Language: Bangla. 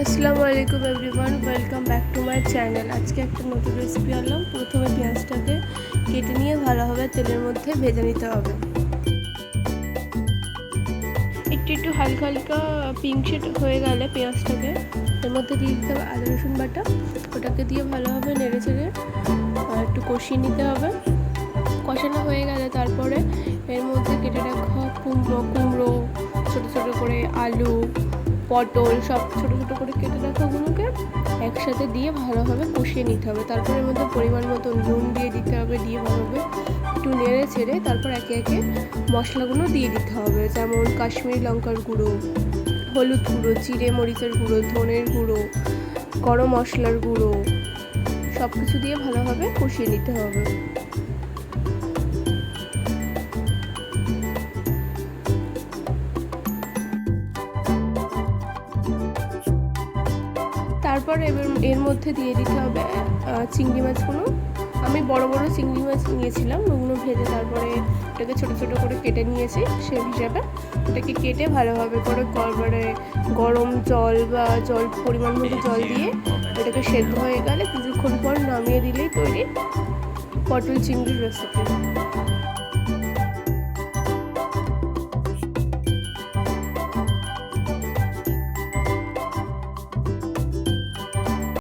আসসালামু আলাইকুম everyone, welcome back to my channel. আজকে একটা নতুন রেসিপি আনলাম। প্রথমে পেঁয়াজটাকে কেটে নিয়ে ভালোভাবে তেলের মধ্যে ভেজে নিতে হবে। একটু একটু হালকা হালকা পিঙ্ক শেড হয়ে গেলে পেঁয়াজটাকে। এর মধ্যে দিয়ে দিতে হবে আদা, রসুন বাটা। ওটাকে দিয়ে ভালোভাবে নেড়ে চেড়ে একটু কষিয়ে নিতে হবে। কষানো হয়ে গেলে তারপরে এর মধ্যে কেটে রাখা কুমড়ো কুমড়ো, ছোটো ছোটো করে আলু পটল সব ছোটো ছোটো করে কেটে রাখাগুলোকে একসাথে দিয়ে ভালোভাবে কষিয়ে নিতে হবে। তারপর এর মধ্যে পরিমাণ মতো নুন দিয়ে দিতে হবে, দিয়ে ভালোভাবে একটু নেড়ে ছেড়ে তারপর একে একে মশলাগুলো দিয়ে দিতে হবে। যেমন কাশ্মীরি লঙ্কার গুঁড়ো, হলুদ গুঁড়ো, জিরে মরিচের গুঁড়ো, ধনের গুঁড়ো, গরম মশলার গুঁড়ো সব কিছু দিয়ে ভালোভাবে কষিয়ে নিতে হবে। তারপর এবার এর মধ্যে দিয়ে দিতে হবে চিংড়ি মাছগুলো আমি বড় বড় চিংড়ি মাছ নিয়েছিলাম ওগুলো ভেজে তারপরে ওটাকে ছোটো ছোটো করে কেটে নিয়েছি সে হিসাবে। ওটাকে কেটে ভালোভাবে করে তারপরে গরম জল বা জল পরিমাণ মতো জল দিয়ে ওটাকে সেদ্ধ হয়ে গেলে কিছুক্ষণ পর নামিয়ে দিলেই তৈরি পটল চিংড়ির রেসিপি